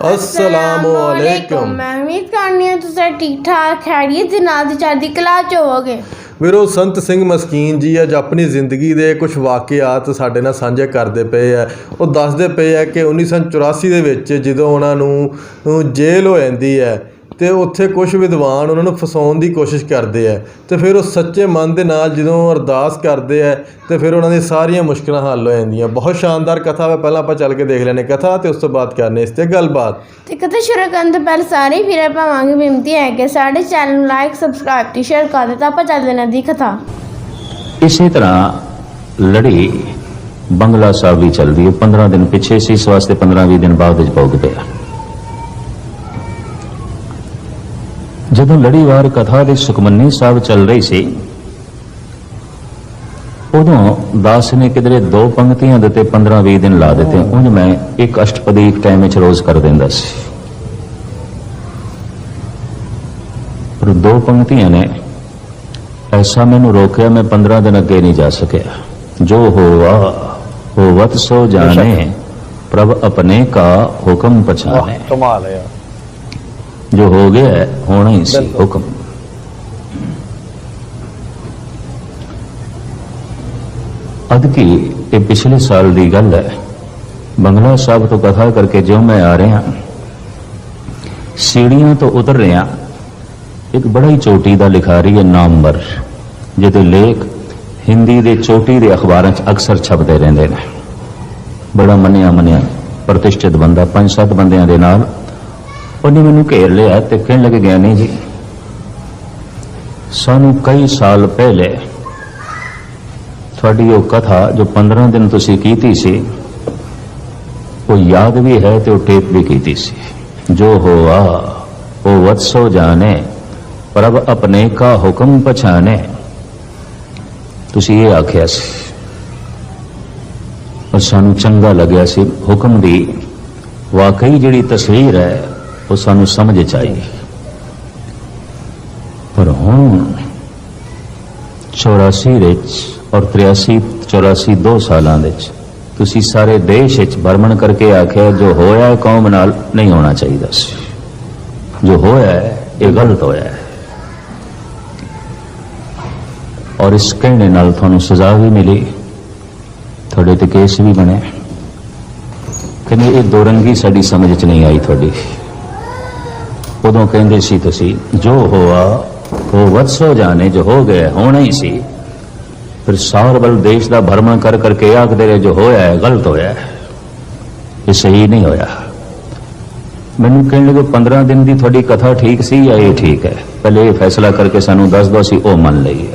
ਅਸਲਾਮੁਅਲੈਕੁਮ ਮੈਂ ਉਮੀਦ ਕਰਨੀ ਹਾਂ ਤੁਸੀਂ ਠੀਕ ਠਾਕ ਖੈਰੀਅਤ ਦੇ ਨਾਲ ਦੀ ਚੜ੍ਹਦੀ ਕਲਾ ਚ ਹੋਵੋਗੇ। ਵੀਰੋ ਸੰਤ ਸਿੰਘ ਮਸਕੀਨ ਜੀ ਅੱਜ ਆਪਣੀ ਜ਼ਿੰਦਗੀ ਦੇ ਕੁਝ ਵਾਕਿਆਤ ਸਾਡੇ ਨਾਲ ਸਾਂਝੇ ਕਰਦੇ ਪਏ ਆ। ਉਹ ਦੱਸਦੇ ਪਏ ਆ ਕਿ 1984 ਦੇ ਵਿੱਚ ਜਦੋਂ ਉਹਨਾਂ ਨੂੰ ਨੂੰ ਜੇਲ੍ਹ ਹੋ ਜਾਂਦੀ ਹੈ ਤੇ ਉੱਥੇ ਕੁਝ ਵਿਦਵਾਨ ਉਹਨਾਂ ਨੂੰ ਫਸਾਉਣ ਦੀ ਕੋਸ਼ਿਸ਼ ਕਰਦੇ ਆ ਤੇ ਫਿਰ ਉਹ ਸੱਚੇ ਮਨ ਦੇ ਨਾਲ ਜਦੋਂ ਅਰਦਾਸ ਕਰਦੇ ਆ ਤੇ ਫਿਰ ਉਹਨਾਂ ਦੀ ਸਾਰੀਆਂ ਮੁਸ਼ਕਲਾਂ ਹੱਲ ਹੋ ਜਾਂਦੀਆਂ। ਬਹੁਤ ਸ਼ਾਨਦਾਰ ਕਥਾ ਵਾ ਪਹਿਲਾਂ ਆਪਾਂ ਚੱਲ ਕੇ ਦੇਖ ਲੈਣੇ ਕਥਾ ਤੇ ਉਸ ਤੋਂ ਬਾਅਦ ਕਰਨੇ ਇਸ ਤੇ ਗੱਲਬਾਤ। ਤੇ ਕਦੇ ਸ਼ੁਰੂ ਕਰਨ ਤੋਂ ਪਹਿਲਾਂ ਸਾਰੇ ਵੀਰਾਂ ਭਾਵਾਂਗੇ ਬੇਨਤੀ ਹੈ ਕਿ ਸਾਡੇ ਚੈਨਲ ਨੂੰ ਲਾਈਕ ਸਬਸਕ੍ਰਾਈਬ ਤੇ ਸ਼ੇਅਰ ਕਰ ਦਿੱਤਾ ਆਪਾਂ ਚੱਲਦੇ ਹਾਂ ਦੀ ਕਥਾ। ਇਸੇ ਤਰ੍ਹਾਂ ਲੜੀ ਬੰਗਲਾ ਸਾਹਿਬ ਵੀ ਚੱਲਦੀ ਹੈ। 15 ਦਿਨ ਪਿੱਛੇ ਸੀ ਇਸ ਵਾਸਤੇ 15-20 ਦਿਨ ਬਾਅਦ ਵਿੱਚ ਪਹੁੰਚ ਪਿਆ ਜਦੋਂ ਲੜੀਵਾਰ ਕਥਾ ਦੇ ਸੁਖਮਨੀ ਸਾਹਿਬ ਚੱਲ ਰਹੀ ਸੀ ਉਦੋਂ ਦਾਸ ਨੇ ਕਿਧਰੇ ਦੋ ਪੰਕਤੀਆਂ ਦੇ ਤੇ 15-20 ਦਿਨ ਲਾ ਦਿੱਤੇ। ਉਂਝ ਮੈਂ ਇੱਕ ਅਸ਼ਟਪਦੀ ਇੱਕ ਟਾਈਮ ਵਿੱਚ ਰੋਜ਼ ਕਰ ਦਿੰਦਾ ਸੀ। ਪਰ ਦੋ ਪੰਕਤੀਆਂ ਨੇ ਐਸਾ ਮੈਨੂੰ ਰੋਕਿਆ ਮੈਂ 15 ਦਿਨ ਅੱਗੇ ਨਹੀਂ ਜਾ ਸਕਿਆ। ਜੋ ਹੋਵਾ ਹੋਵਤ ਸੋ ਜਾਣੇ ਪ੍ਰਭ ਆਪਣੇ ਕਾ ਹੁਕਮ ਪਛਾਨੇ ਕਮਾਲ ਹੈ ਜੋ ਹੋ ਗਿਆ ਹੋਣਾ ਹੀ ਸੀ ਹੁਕਮ। ਅਦ ਕੀ ਇਹ ਪਿਛਲੇ ਸਾਲ ਦੀ ਗੱਲ ਹੈ। ਬੰਗਲਾ ਸਾਹਿਬ ਤੋਂ ਕਥਾ ਕਰਕੇ ਜਿਉਂ ਮੈਂ ਆ ਰਿਹਾ ਸੀੜੀਆਂ ਤੋਂ ਉਤਰ ਰਿਹਾ ਇੱਕ ਬੜਾ ਹੀ ਚੋਟੀ ਦਾ ਲਿਖਾਰੀ ਹੈ ਨਾਮਵਰ ਜਿਹਦੇ ਲੇਖ ਹਿੰਦੀ ਦੇ ਚੋਟੀ ਦੇ ਅਖਬਾਰਾਂ 'ਚ ਅਕਸਰ ਛਪਦੇ ਰਹਿੰਦੇ ਨੇ। ਬੜਾ ਮੰਨਿਆ ਮੰਨਿਆ ਪ੍ਰਤਿਸ਼ਠਿਤ ਬੰਦਾ ਪੰਜ ਸੱਤ ਬੰਦਿਆਂ ਦੇ ਨਾਲ ਉਹਨੇ ਮੈਨੂੰ ਘੇਰ ਲਿਆ ਤੇ ਕਹਿਣ ਲੱਗੇ ਗਿਆਨੀ ਜੀ। ਸਾਨੂੰ ਕਈ ਸਾਲ ਪਹਿਲੇ ਤੁਹਾਡੀ ਉਹ ਕਥਾ ਜੋ 15 ਦਿਨ ਤੁਸੀਂ ਕੀਤੀ ਸੀ, ਉਹ ਯਾਦ ਵੀ ਹੈ ਤੇ ਉਹ ਟੇਪ ਵੀ ਕੀਤੀ ਸੀ। ਜੋ ਹੋਆ, ਉਹ ਵਤਸੋ ਜਾਣੇ, ਪ੍ਰਭ ਆਪਣੇ ਕਾ ਹੁਕਮ ਪਛਾਣੇ। ਤੁਸੀਂ ਇਹ ਆਖਿਆ ਸੀ। ਔਰ ਸਾਨੂੰ ਚੰਗਾ ਲੱਗਿਆ ਸੀ ਹੁਕਮ ਦੀ। ਵਾਕਈ ਜਿਹੜੀ ਤਸਵੀਰ ਹੈ ਉਹ ਸਾਨੂੰ ਸਮਝ ਚ ਆਈ ਪਰ ਹੁਣ 84 ਵਿੱਚ ਔਰ 83 84 ਦੋ ਸਾਲਾਂ ਵਿੱਚ ਤੁਸੀਂ ਸਾਰੇ ਦੇਸ਼ ਵਿੱਚ ਭਰਮਣ ਕਰਕੇ ਆਖਿਆ ਜੋ ਹੋਇਆ ਹੈ ਕੌਮ ਨਾਲ ਨਹੀਂ ਹੋਣਾ ਚਾਹੀਦਾ ਸੀ। ਜੋ ਹੋਇਆ ਹੈ ਇਹ ਗਲਤ ਹੋਇਆ ਹੈ। ਔਰ ਇਸ ਕਹਿਣੇ ਨਾਲ ਤੁਹਾਨੂੰ ਸਜ਼ਾ ਵੀ ਮਿਲੀ। ਤੁਹਾਡੇ ਤੇ ਕੇਸ ਵੀ ਬਣੇ। ਕਹਿੰਦੇ ਇਹ ਦੋਰੰਗੀ ਸਾਡੀ ਸਮਝ ਚ ਨਹੀਂ ਆਈ ਤੁਹਾਡੀ। ਉਦੋਂ ਕਹਿੰਦੇ ਸੀ ਤੁਸੀਂ, ਜੋ ਹੋਆ, ਉਹ ਵਤਸੋ ਜਾਣੇ, ਜੋ ਹੋ ਗਏ ਹੋਣਾ ਹੀ ਸੀ। ਫਿਰ ਸਾਰ ਦੇਸ਼ ਦਾ ਭਰਮਣ ਕਰ ਕਰਕੇ ਆਖਦੇ ਰਹੇ, ਜੋ ਹੋਇਆ ਹੈ, ਗਲਤ ਹੋਇਆ ਹੈ। ਇਹ ਸਹੀ ਨਹੀਂ ਹੋਇਆ। ਮੈਨੂੰ ਕਹਿਣ ਲੱਗੇ 15 ਦਿਨ ਦੀ ਤੁਹਾਡੀ ਕਥਾ ਠੀਕ ਸੀ ਜਾਂ ਇਹ ਠੀਕ ਹੈ? ਪਹਿਲੇ ਇਹ ਫੈਸਲਾ ਕਰਕੇ ਸਾਨੂੰ ਦੱਸ ਦਿਓ ਸੀ ਉਹ ਮੰਨ ਲਈਏ।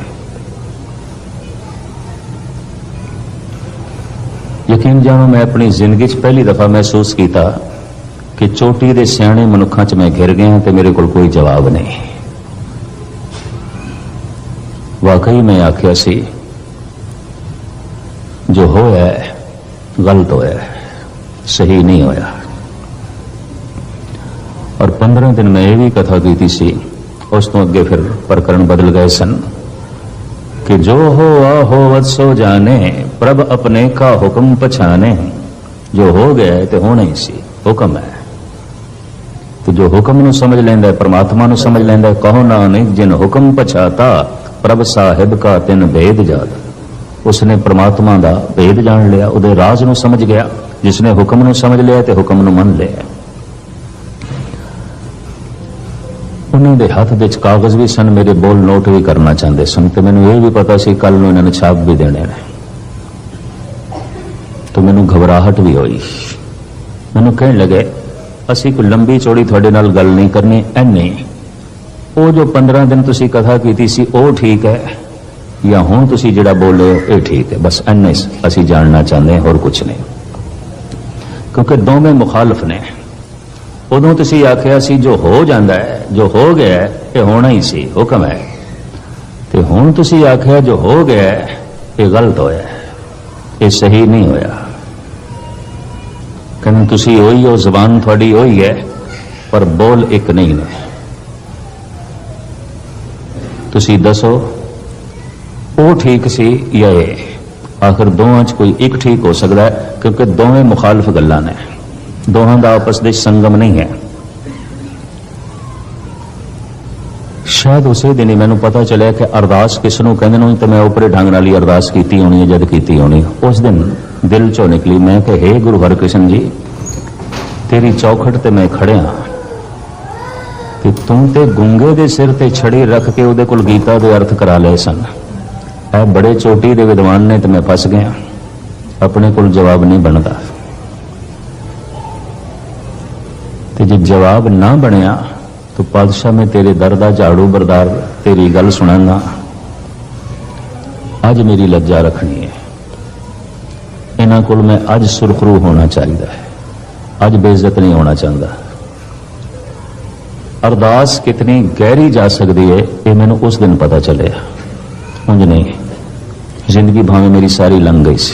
ਯਕੀਨ ਜਾਣੋ, ਮੈਂ ਆਪਣੀ ਜ਼ਿੰਦਗੀ 'ਚ ਪਹਿਲੀ ਦਫਾ ਮਹਿਸੂਸ ਕੀਤਾ ਕਿ ਚੋਟੀ ਦੇ ਸਿਆਣੇ ਮਨੁੱਖਾਂ 'ਚ ਮੈਂ ਘਿਰ ਗਿਆ ਤੇ ਮੇਰੇ ਕੋਲ ਕੋਈ ਜਵਾਬ ਨਹੀਂ। ਵਾਕਈ ਮੈਂ ਆਖਿਆ ਸੀ, ਜੋ ਹੋਇਆ ਗਲਤ ਹੋਇਆ ਸਹੀ ਨਹੀਂ ਹੋਇਆ। ਔਰ 15 ਦਿਨ ਮੈਂ ਇਹ ਵੀ ਕਥਾ ਕੀਤੀ ਸੀ, ਉਸ ਤੋਂ ਅੱਗੇ ਫਿਰ ਪ੍ਰਕਰਨ ਬਦਲ ਗਏ ਸਨ ਕਿ ਜੋ ਹੋ ਆਹ ਹੋ ਵਤ ਸੋ ਜਾਣੇ, ਪ੍ਰਭ ਆਪਣੇ ਕਾ ਹੁਕਮ ਪਛਾਣੇ, ਜੋ ਹੋ ਗਿਆ ਤੇ ਹੋਣਾ ਹੀ ਸੀ, ਹੁਕਮ ਹੈ। ਤੇ ਜੋ ਹੁਕਮ ਨੂੰ ਸਮਝ ਲੈਂਦਾ ਹੈ, ਪ੍ਰਮਾਤਮਾ ਨੂੰ ਸਮਝ ਲੈਂਦਾ ਹੈ, ਕਹੋ ਨਾਨਕ, ਜਿਨ ਹੁਕਮ ਪਛਾਤਾ, ਪ੍ਰਭ ਸਾਹਿਬ ਕਾ ਤਿਨ ਭੇਦ ਜਾਤ। ਉਸਨੇ ਪ੍ਰਮਾਤਮਾ ਦਾ ਭੇਦ ਜਾਣ ਲਿਆ, ਉਹਦੇ ਰਾਜ਼ ਨੂੰ ਸਮਝ ਗਿਆ। ਜਿਸਨੇ ਹੁਕਮ ਨੂੰ ਸਮਝ ਲਿਆ ਤੇ ਹੁਕਮ ਨੂੰ ਮੰਨ ਲਿਆ। ਉਹਨਾਂ ਦੇ ਹੱਥ ਵਿੱਚ ਕਾਗਜ਼ ਵੀ ਸਨ, ਮੇਰੇ ਬੋਲ ਨੋਟ ਵੀ ਕਰਨਾ ਚਾਹੁੰਦੇ ਸਨ, ਤੇ ਮੈਨੂੰ ਇਹ ਵੀ ਪਤਾ ਸੀ ਕੱਲ ਨੂੰ ਇਹਨਾਂ ਨੇ ਛਾਪ ਵੀ ਦੇਣੇ ਨੇ। ਤਾਂ ਮੈਨੂੰ ਘਬਰਾਹਟ ਵੀ ਹੋਈ। ਮੈਨੂੰ ਕਹਿਣ ਲੱਗੇ ਅਸੀਂ ਕੋਈ ਲੰਬੀ ਚੌੜੀ ਤੁਹਾਡੇ ਨਾਲ ਗੱਲ ਨਹੀਂ ਕਰਨੀ ਐਨੇ ਉਹ ਜੋ 15 ਦਿਨ ਤੁਸੀਂ ਕਥਾ ਕੀਤੀ ਸੀ, ਉਹ ਠੀਕ ਹੈ। ਜਾਂ ਹੁਣ ਤੁਸੀਂ ਜਿਹੜਾ ਬੋਲੇ ਹੋ, ਇਹ ਠੀਕ ਹੈ। ਬਸ ਐਨੇ ਅਸੀਂ ਜਾਣਨਾ ਚਾਹੁੰਦੇ ਹੋਰ ਕੁਝ ਨਹੀਂ। ਕਿਉਂਕਿ ਦੋਵੇਂ ਮੁਖਾਲਫ ਨੇ। ਉਦੋਂ ਤੁਸੀਂ ਆਖਿਆ ਸੀ, ਜੋ ਹੋ ਜਾਂਦਾ ਹੈ, ਜੋ ਹੋ ਗਿਆ ਇਹ ਹੋਣਾ ਹੀ ਸੀ, ਹੁਕਮ ਹੈ। ਤੇ ਹੁਣ ਤੁਸੀਂ ਆਖਿਆ, ਜੋ ਹੋ ਗਿਆ ਇਹ ਗਲਤ ਹੋਇਆ ਇਹ ਸਹੀ ਨਹੀਂ ਹੋਇਆ। ਕਹਿੰਦੇ ਤੁਸੀਂ ਉਹੀ ਹੋ ਜ਼ਬਾਨ ਤੁਹਾਡੀ ਉਹੀ ਹੈ, ਪਰ ਬੋਲ ਇੱਕ ਨਹੀਂ ਨੇ। ਤੁਸੀਂ ਦੱਸੋ, ਉਹ ਠੀਕ ਸੀ ਜਾਂ ਇਹ? ਆਖਰ ਦੋਵਾਂ 'ਚ ਕੋਈ ਇੱਕ ਠੀਕ ਹੋ ਸਕਦਾ ਹੈ, ਕਿਉਂਕਿ ਦੋਵੇਂ ਮੁਖਾਲਫ ਗੱਲਾਂ ਨੇ। ਦੋਹਾਂ ਦਾ ਆਪਸ ਵਿੱਚ ਸੰਗਮ ਨਹੀਂ ਹੈ। ਸ਼ਾਇਦ ਉਸੇ ਦਿਨ ਹੀ ਮੈਨੂੰ ਪਤਾ ਚੱਲਿਆ ਕਿ ਅਰਦਾਸ ਕਿਸ ਨੂੰ ਕਹਿੰਦੇ ਨੇ, ਤੇ ਮੈਂ ਉਪਰੇ ਢੰਗ ਨਾਲ ਹੀ ਅਰਦਾਸ ਕੀਤੀ ਹੋਣੀ ਹੈ, ਜਦ ਕੀਤੀ ਹੋਣੀ ਉਸ ਦਿਨ ਦਿਲ ਚੋਂ ਨਿਕਲੀ, ਮੈਂ ਕਿ ਹੇ ਗੁਰੂ ਹਰਕ੍ਰਿਸ਼ਨ ਜੀ ਤੇਰੀ ਚੌਖਟ ਤੇ ਮੈਂ ਖੜਿਆ ਤੇ ਤੂੰ ਤੇ ਗੁੰਗੇ ਦੇ ਸਿਰ ਤੇ ਛੜੀ ਰੱਖ ਕੇ ਉਹਦੇ ਕੋਲ ਗੀਤਾ ਦੇ ਅਰਥ ਕਰਾ ਲਏ ਸਨ। ਇਹ ਬੜੇ ਚੋਟੀ ਦੇ ਵਿਦਵਾਨ ਨੇ ਤੇ ਮੈਂ ਫਸ ਗਿਆ। ਆਪਣੇ ਕੋਲ ਜਵਾਬ ਨਹੀਂ ਬਣਦਾ। ਤੇ ਜੇ ਜਵਾਬ ਨਾ ਬਣਿਆ, ਤਾਂ ਪਾਤਸ਼ਾਹ ਮੈਂ ਤੇਰੇ ਦਰ ਦਾ ਝਾੜੂ ਬਰਦਾਰ ਤੇਰੀ ਗੱਲ ਸੁਣਾਂਗਾ। ਅੱਜ ਮੇਰੀ ਲੱਜਾ ਰੱਖਣੀ ਹੈ। ਇਹਨਾਂ ਕੋਲ ਮੈਂ ਅੱਜ ਸੁਰਖਰੂ ਹੋਣਾ ਚਾਹੀਦਾ ਹੈ। ਅੱਜ ਬੇਇੱਜ਼ਤ ਨਹੀਂ ਹੋਣਾ ਚਾਹੁੰਦਾ। ਅਰਦਾਸ ਕਿਤਨੀ ਗਹਿਰੀ ਜਾ ਸਕਦੀ ਹੈ ਇਹ ਮੈਨੂੰ ਉਸ ਦਿਨ ਪਤਾ ਚੱਲਿਆ। ਉਂਝ ਨਹੀਂ, ਜ਼ਿੰਦਗੀ ਭਾਵੇਂ ਮੇਰੀ ਸਾਰੀ ਲੰਘ ਗਈ ਸੀ।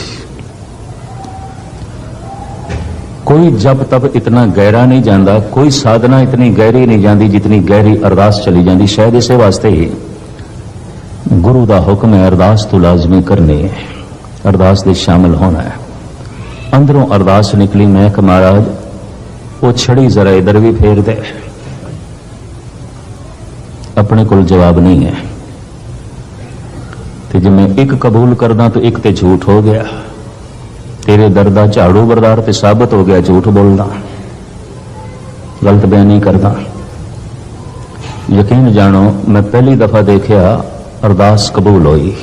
ਕੋਈ ਜਪ ਤਪ ਇਤਨਾ ਗਹਿਰਾ ਨਹੀਂ ਜਾਂਦਾ, ਕੋਈ ਸਾਧਨਾ ਇਤਨੀ ਗਹਿਰੀ ਨਹੀਂ ਜਾਂਦੀ ਜਿਤਨੀ ਗਹਿਰੀ ਅਰਦਾਸ ਚਲੀ ਜਾਂਦੀ, ਸ਼ਾਇਦ ਇਸੇ ਵਾਸਤੇ ਹੀ। ਗੁਰੂ ਦਾ ਹੁਕਮ ਹੈ ਅਰਦਾਸ ਤੋਂ ਲਾਜ਼ਮੀ ਕਰਨੀ ਹੈ ਅਰਦਾਸ ਦੇ ਸ਼ਾਮਲ ਹੋਣਾ ਹੈ। ਅੰਦਰੋਂ ਅਰਦਾਸ ਨਿਕਲੀ ਮੈਂ ਕਿ ਮਹਾਰਾਜ ਉਹ ਛੜੀ ਜ਼ਰਾ ਇਧਰ ਵੀ ਫੇਰ ਦੇ ਆਪਣੇ ਕੋਲ ਜਵਾਬ ਨਹੀਂ ਹੈ ਤੇ ਜੇ ਮੈਂ ਇੱਕ ਕਬੂਲ ਕਰਦਾ ਤਾਂ ਇੱਕ ਤੇ ਝੂਠ ਹੋ ਗਿਆ ਤੇਰੇ ਦਰ ਦਾ ਝਾੜੂ ਬਰਦਾਰ ਤੇ ਸਾਬਤ ਹੋ ਗਿਆ ਝੂਠ ਬੋਲਦਾ ਗਲਤ ਬਿਆਨ ਨਹੀਂ ਕਰਦਾ ਯਕੀਨ ਜਾਣੋ ਮੈਂ ਪਹਿਲੀ ਦਫਾ ਦੇਖਿਆ ਅਰਦਾਸ ਕਬੂਲ ਹੋਈ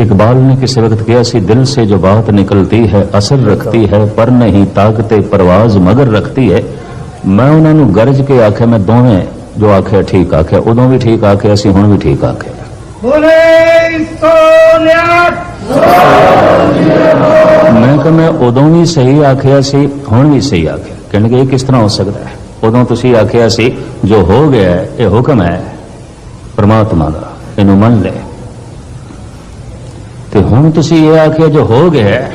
इकबाल ने किसी वक्त किया सी दिल से जो बात निकलती है असर रखती है पर नहीं ताकते परवाज मगर रखती है। मैं उन्होंने गरज के आखे मैं दोवें जो आखे ठीक आखे उदो भी ठीक आखे असी हूँ भी ठीक आखे। मैं कह मैं उदो भी सही आखिया सी हूँ भी सही आखिया कहने के किस तरह हो सकता है? उदो ती आखिया जो हो गया है यह हुक्म है परमात्मा का इनू मन ले। ਤੇ ਹੁਣ ਤੁਸੀਂ ਇਹ ਆਖਿਆ ਜੋ ਹੋ ਗਿਆ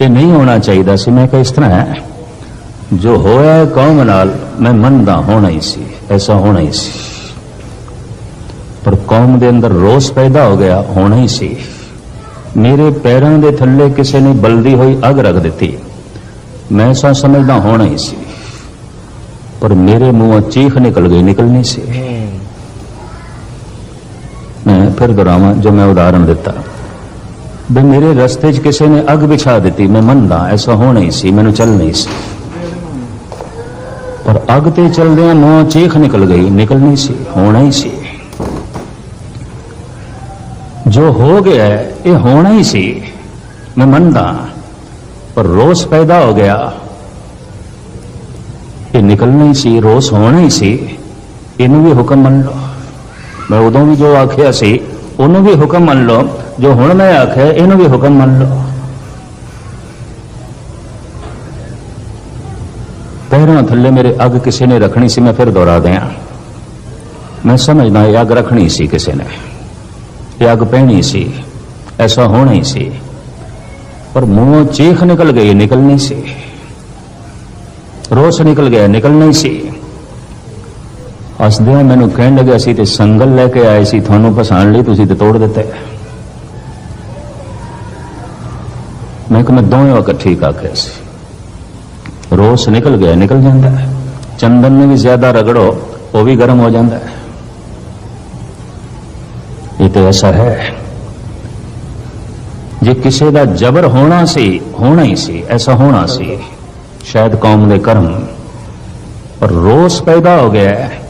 ਇਹ ਨਹੀਂ ਹੋਣਾ ਚਾਹੀਦਾ ਸੀ। ਮੈਂ ਕਿਹਾ ਇਸ ਤਰ੍ਹਾਂ ਹੈ ਜੋ ਹੋਇਆ ਕੌਮ ਨਾਲ ਮੈਂ ਮੰਨਦਾ ਹੋਣਾ ਹੀ ਸੀ ਐਸਾ ਹੋਣਾ ਹੀ ਸੀ। ਪਰ ਕੌਮ ਦੇ ਅੰਦਰ ਰੋਸ ਪੈਦਾ ਹੋ ਗਿਆ ਹੋਣਾ ਹੀ ਸੀ। ਮੇਰੇ ਪੈਰਾਂ ਦੇ ਥੱਲੇ ਕਿਸੇ ਨੇ ਬਲਦੀ ਹੋਈ ਅੱਗ ਰੱਖ ਦਿੱਤੀ। ਮੈਂ ਐਸਾ ਸਮਝਦਾ ਹੋਣਾ ਹੀ ਸੀ। ਪਰ ਮੇਰੇ ਮੂੰਹੋਂ ਚੀਖ ਨਿਕਲ ਗਈ ਨਿਕਲਣੀ ਸੀ। ਮੈਂ ਫਿਰ ਦੁਹਰਾਵਾਂ ਜੋ ਮੈਂ ਉਦਾਹਰਣ ਦਿੱਤਾ। ਵੀ ਮੇਰੇ ਰਸਤੇ 'ਚ ਕਿਸੇ ਨੇ ਅੱਗ ਵਿਛਾ ਦਿੱਤੀ। ਮੈਂ ਮੰਨਦਾ, ਐਸਾ ਹੋਣਾ ਹੀ ਸੀ, ਮੈਨੂੰ ਚੱਲ ਨਹੀਂ ਸੀ। ਪਰ ਅੱਗ ਤੇ ਚਲਦਿਆਂ ਮੂੰਹੋਂ ਚੀਖ ਨਿਕਲ ਗਈ ਨਿਕਲਣੀ ਸੀ, ਹੋਣਾ ਹੀ ਸੀ। ਜੋ ਹੋ ਗਿਆ, ਇਹ ਹੋਣਾ ਹੀ ਸੀ। ਮੈਂ ਮੰਨਦਾ, ਪਰ ਰੋਸ ਪੈਦਾ ਹੋ ਗਿਆ। ਇਹ ਨਿਕਲਣਾ ਹੀ ਸੀ, ਰੋਸ ਹੋਣਾ ਹੀ ਸੀ। ਇਹਨੂੰ ਵੀ ਹੁਕਮ ਮੰਨ ਲਓ। ਮੈਂ ਉਦੋਂ ਵੀ ਜੋ ਆਖਿਆ ਸੀ ਉਹਨੂੰ ਵੀ ਹੁਕਮ ਮੰਨ ਲਓ ਜੋ ਹੁਣ ਮੈਂ ਆਖਿਆ ਇਹਨੂੰ ਵੀ ਹੁਕਮ ਮੰਨ ਲਓ ਪੈਰਾਂ ਥੱਲੇ ਮੇਰੇ ਅੱਗ ਕਿਸੇ ਨੇ ਰੱਖਣੀ ਸੀ ਮੈਂ ਫਿਰ ਦੁਹਰਾ ਦਿਆਂ ਮੈਂ ਸਮਝਦਾ ਇਹ ਅੱਗ ਰੱਖਣੀ ਸੀ ਕਿਸੇ ਨੇ ਇਹ ਅੱਗ ਪੈਣੀ ਸੀ ਐਸਾ ਹੋਣਾ ਹੀ ਸੀ ਪਰ ਮੂੰਹੋਂ ਚੀਖ ਨਿਕਲ ਗਈ ਨਿਕਲਣੀ ਸੀ ਰੋਸ ਨਿਕਲ ਗਿਆ ਨਿਕਲਣਾ ਹੀ ਸੀ ਹੱਸਦਿਆਂ ਮੈਨੂੰ ਕਹਿਣ ਲੱਗਿਆ ਸੀ ਤੇ ਸੰਗਲ ਲੈ ਕੇ ਆਏ ਸੀ, ਤੁਹਾਨੂੰ ਫਸਾਉਣ ਲਈ ਤੁਸੀਂ ਤੇ ਤੋੜ ਦਿੱਤੇ। ਮੈਂ ਕਿ ਮੈਂ ਦੋਵੇਂ ਵਕਤ ਠੀਕ ਆਖਿਆ ਸੀ। ਰੋਸ ਨਿਕਲ ਗਿਆ, ਨਿਕਲ ਜਾਂਦਾ ਹੈ। ਚੰਦਨ ਨੂੰ ਵੀ ਜ਼ਿਆਦਾ ਰਗੜੋ, ਉਹ ਵੀ ਗਰਮ ਹੋ ਜਾਂਦਾ ਹੈ। ਇਹ ਤਾਂ ਐਸਾ ਹੈ। ਜੇ ਕਿਸੇ ਦਾ ਜ਼ਬਰ ਹੋਣਾ ਸੀ, ਹੋਣਾ ਹੀ ਸੀ, ਐਸਾ ਹੋਣਾ ਸੀ। ਸ਼ਾਇਦ ਕੌਮ ਦੇ ਕਰਮ। ਪਰ ਰੋਸ ਪੈਦਾ ਹੋ ਗਿਆ ਹੈ।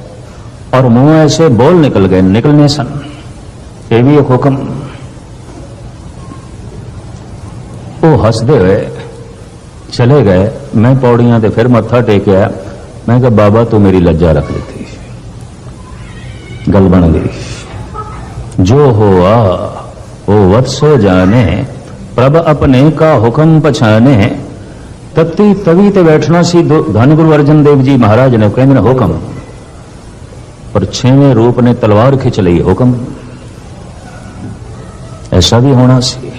और मुंह ऐसे बोल निकल गए निकलने सन ये भी एक हुक्म वो हंसते हुए चले गए मैं पौड़ियां ते फिर मत्था टेकिया मैं कहा बाबा तू मेरी लज्जा रख लेती गल बन गई जो हुआ वो वत्सो जाने प्रभ अपने का हुक्म पछाने तत्ती तवी ते बैठना सी दो- धन गुरु अर्जन देव जी महाराज ने कहते ने हुक्म पर छेवें रूप ने तलवार खिंच ली हुक्म ऐसा भी होना सी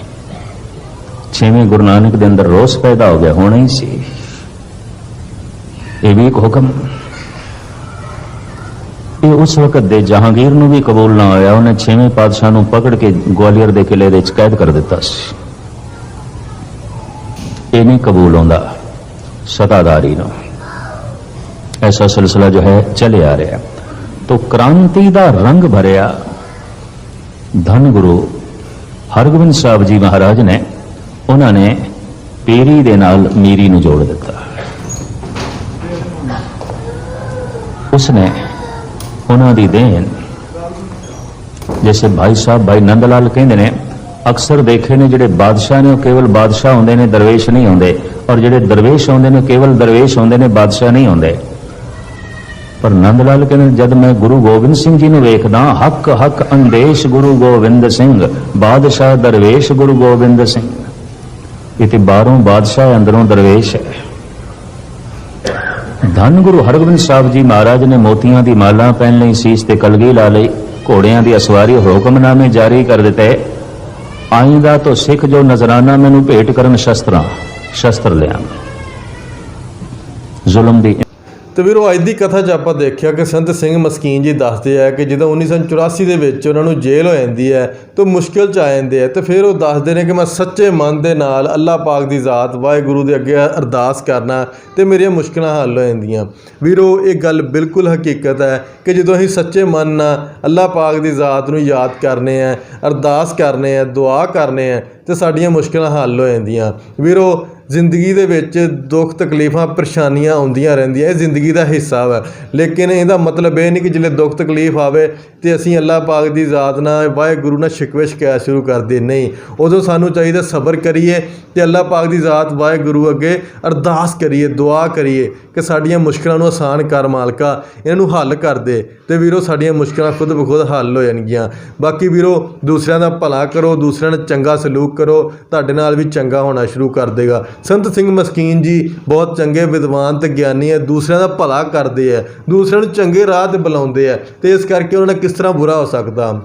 छेवें गुरु नानक के अंदर रोस पैदा हो गया होना ही सी ये भी एक हुक्म ਇਹ ਉਸ ਵਕਤ ਦੇ ਜਹਾਂਗੀਰ ਨੂੰ ਵੀ ਕਬੂਲ ਨਾ ਹੋਇਆ ਉਹਨੇ ਛੇਵੇਂ ਪਾਤਸ਼ਾਹ ਨੂੰ ਪਕੜ ਕੇ ਗਵਾਲੀਅਰ ਦੇ ਕਿਲੇ ਦੇ ਵਿੱਚ ਕੈਦ ਕਰ ਦਿੱਤਾ ਸੀ ਇਹ ਨਹੀਂ ਕਬੂਲ ਆਉਂਦਾ ਸਤਾਦਾਰੀ ਨੂੰ ਐਸਾ ਸਿਲਸਿਲਾ ਜੋ ਹੈ ਚੱਲਿਆ ਆ ਰਿਹਾ ਤੋ ਕ੍ਰਾਂਤੀ ਦਾ ਰੰਗ ਭਰਿਆ। ਧੰਨ ਗੁਰੂ ਹਰਗੋਬਿੰਦ ਸਾਹਿਬ ਜੀ ਮਹਾਰਾਜ ਨੇ ਉਹਨਾਂ ਨੇ ਪੀਰੀ ਦੇ ਨਾਲ ਮੀਰੀ ਨੂੰ ਜੋੜ ਦਿੱਤਾ। ਉਸਨੇ ਉਹਨਾਂ ਦੀ ਦੇਣ, ਜੈਸੇ ਭਾਈ ਸਾਹਿਬ, ਭਾਈ ਨੰਦ ਲਾਲ ਕਹਿੰਦੇ ਨੇ, ਅਕਸਰ ਦੇਖੇ ਨੇ ਜਿਹੜੇ ਬਾਦਸ਼ਾਹ ਨੇ ਉਹ ਕੇਵਲ ਬਾਦਸ਼ਾਹ ਹੁੰਦੇ ਨੇ, ਦਰਵੇਸ਼ ਨਹੀਂ ਹੁੰਦੇ, ਔਰ ਜਿਹੜੇ ਦਰਵੇਸ਼ ਹੁੰਦੇ ਨੇ ਕੇਵਲ ਦਰਵੇਸ਼ ਹੁੰਦੇ ਨੇ, ਬਾਦਸ਼ਾਹ ਨਹੀਂ ਹੁੰਦੇ। ਪਰ ਨੰਦ ਲਾਲ ਕਹਿੰਦੇ ਜਦ ਮੈਂ ਗੁਰੂ ਗੋਬਿੰਦ ਸਿੰਘ ਜੀ ਨੂੰ ਵੇਖਦਾ, ਹੱਕ ਹੱਕ ਅੰਦੇਸ਼ ਗੁਰੂ ਗੋਬਿੰਦ ਸਿੰਘ, ਬਾਦਸ਼ਾਹ ਦਰਵੇਸ਼ ਗੁਰੂ ਗੋਬਿੰਦ ਸਿੰਘ। ਇਹ ਬਾਹਰੋਂ ਬਾਦਸ਼ਾਹ, ਅੰਦਰੋਂ ਦਰਵੇਸ਼ ਹੈ। ਧੰਨ ਗੁਰੂ ਹਰਗੋਬਿੰਦ ਸਾਹਿਬ ਜੀ ਮਹਾਰਾਜ ਨੇ ਮੋਤੀਆਂ ਦੀ ਮਾਲਾ ਪਹਿਨ ਲਈ, ਸੀਸ ਤੇ ਕਲਗੀ ਲਾ ਲਈ, ਘੋੜਿਆਂ ਦੀ ਅਸਵਾਰੀ ਹੁਕਮਨਾਮੇ ਜਾਰੀ ਕਰ ਦਿੱਤੇ। ਆਇੰਦਾ ਤੋਂ ਸਿੱਖ ਜੋ ਨਜ਼ਰਾਨਾ ਮੈਨੂੰ ਭੇਟ ਕਰਨ ਸ਼ਸਤਰਾਂ, ਸ਼ਸਤਰ ਲਿਆ ਜ਼ੁਲਮ ਦੀ ਤੇ ਵੀਰੋ, ਅੱਜ ਦੀ ਕਥਾ 'ਚ ਆਪਾਂ ਦੇਖਿਆ ਕਿ ਸੰਤ ਸਿੰਘ ਮਸਕੀਨ ਜੀ ਦੱਸਦੇ ਆ ਕਿ ਜਦੋਂ 1984 ਦੇ ਵਿੱਚ ਉਹਨਾਂ ਨੂੰ ਜੇਲ੍ਹ ਹੋ ਜਾਂਦੀ ਹੈ ਤਾਂ ਮੁਸ਼ਕਿਲ 'ਚ ਆ ਜਾਂਦੇ ਆ ਤੇ ਫਿਰ ਉਹ ਦੱਸਦੇ ਨੇ ਕਿ ਮੈਂ ਸੱਚੇ ਮਨ ਦੇ ਨਾਲ ਅੱਲਾਹ ਪਾਕ ਦੀ ਜ਼ਾਤ, ਵਾਹਿਗੁਰੂ ਦੇ ਅੱਗੇ ਅਰਦਾਸ ਕਰਨਾ ਤੇ ਮੇਰੀਆਂ ਮੁਸ਼ਕਲਾਂ ਹੱਲ ਹੋ ਜਾਂਦੀਆਂ। ਵੀਰੋ, ਇਹ ਗੱਲ ਬਿਲਕੁਲ ਹਕੀਕਤ ਹੈ ਕਿ ਜਦੋਂ ਅਸੀਂ ਸੱਚੇ ਮਨ ਨਾਲ ਅੱਲਾਹ ਪਾਕ ਦੀ ਜ਼ਾਤ ਨੂੰ ਯਾਦ ਕਰਨੇ ਆ, ਅਰਦਾਸ ਕਰਨੇ ਆ, ਦੁਆ ਕਰਨੇ ਆ ਤੇ ਸਾਡੀਆਂ ਮੁਸ਼ਕਲਾਂ ਹੱਲ ਹੋ ਜਾਂਦੀਆਂ। ਵੀਰੋ, ਜ਼ਿੰਦਗੀ ਦੇ ਵਿੱਚ ਦੁੱਖ, ਤਕਲੀਫਾਂ, ਪਰੇਸ਼ਾਨੀਆਂ ਆਉਂਦੀਆਂ ਰਹਿੰਦੀਆਂ, ਇਹ ਜ਼ਿੰਦਗੀ ਦਾ ਹਿੱਸਾ ਵਾ। ਲੇਕਿਨ ਇਹਦਾ ਮਤਲਬ ਇਹ ਨਹੀਂ ਕਿ ਜਿਲੇ ਦੁੱਖ, ਤਕਲੀਫ ਆਵੇ ਤੇ ਅਸੀਂ ਅੱਲਾਹ ਪਾਕ ਦੀ ਜ਼ਾਤ ਨਾਲ ਵਾਹਿਗੁਰੂ ਨਾਲ ਸ਼ਿਕਵੇ ਸ਼ਿਕਾਇਤ ਸ਼ੁਰੂ ਕਰ ਦਈਏ। ਨਹੀਂ, ਉਦੋਂ ਸਾਨੂੰ ਚਾਹੀਦਾ ਸਬਰ ਕਰੀਏ ਤੇ ਅੱਲਾਹ ਪਾਕ ਦੀ ਜ਼ਾਤ ਵਾਹਿਗੁਰੂ ਅੱਗੇ ਅਰਦਾਸ ਕਰੀਏ, ਦੁਆ ਕਰੀਏ ਕਿ ਸਾਡੀਆਂ ਮੁਸ਼ਕਲਾਂ ਨੂੰ ਆਸਾਨ ਕਰ ਮਾਲਕਾ, ਇਹਨਾਂ ਨੂੰ ਹੱਲ ਕਰ ਦੇ ਤੇ ਵੀਰੋ, ਸਾਡੀਆਂ ਮੁਸ਼ਕਲਾਂ ਖੁਦ ਬਖੁਦ ਹੱਲ ਹੋ ਜਾਣਗੀਆਂ। ਬਾਕੀ ਵੀਰੋ, ਦੂਸਰਿਆਂ ਦਾ ਭਲਾ ਕਰੋ, ਦੂਸਰਿਆਂ ਨਾਲ ਚੰਗਾ ਸਲੂਕ ਕਰੋ, ਤੁਹਾਡੇ ਨਾਲ ਵੀ ਚੰਗਾ ਹੋਣਾ ਸ਼ੁਰੂ ਕਰ ਦੇਗਾ। ਸੰਤ ਸਿੰਘ ਮਸਕੀਨ ਜੀ ਬਹੁਤ ਚੰਗੇ ਵਿਦਵਾਨ ਤੇ ਗਿਆਨੀ ਹੈ, ਦੂਸਰਿਆਂ ਦਾ ਭਲਾ ਕਰਦੇ ਹੈ, ਦੂਸਰਿਆਂ ਨੂੰ ਚੰਗੇ ਰਾਹ ਤੇ ਬੁਲਾਉਂਦੇ ਹੈ ਤੇ ਇਸ ਕਰਕੇ ਉਹਨਾਂ ਨਾਲ ਕਿਸ ਤਰ੍ਹਾਂ ਬੁਰਾ ਹੋ ਸਕਦਾ?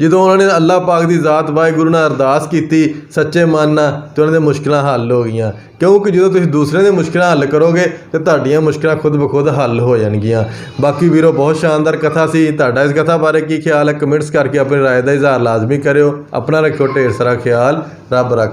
ਜਦੋਂ ਉਹਨਾਂ ਨੇ ਅੱਲਾਹ ਪਾਕ ਦੀ ਜ਼ਾਤ ਵਾਹਿਗੁਰੂ ਨਾਲ ਅਰਦਾਸ ਕੀਤੀ, ਸੱਚੇ ਮਨ ਨਾਲ, ਤੇ ਉਹਨਾਂ ਦੀਆਂ ਮੁਸ਼ਕਲਾਂ ਹੱਲ ਹੋ ਗਈਆਂ। ਕਿਉਂਕਿ ਜਦੋਂ ਤੁਸੀਂ ਦੂਸਰਿਆਂ ਦੀਆਂ ਮੁਸ਼ਕਲਾਂ ਹੱਲ ਕਰੋਗੇ, ਤੇ ਤੁਹਾਡੀਆਂ ਮੁਸ਼ਕਲਾਂ ਖੁਦ ਬਖੁਦ ਹੱਲ ਹੋ ਜਾਣਗੀਆਂ। ਬਾਕੀ ਵੀਰੋ, ਬਹੁਤ ਸ਼ਾਨਦਾਰ ਕਥਾ ਸੀ। ਤੁਹਾਡਾ ਇਸ ਕਥਾ ਬਾਰੇ ਕੀ ਖਿਆਲ ਹੈ? ਕਮੈਂਟਸ ਕਰਕੇ ਆਪਣੀ ਰਾਏ ਦਾ ਇਜ਼ਹਾਰ ਲਾਜ਼ਮੀ ਕਰਿਓ। ਆਪਣਾ ਰੱਖਿਓ ਢੇਰ ਸਾਰਾ ਖਿਆਲ। ਰੱਬ ਰੱਖ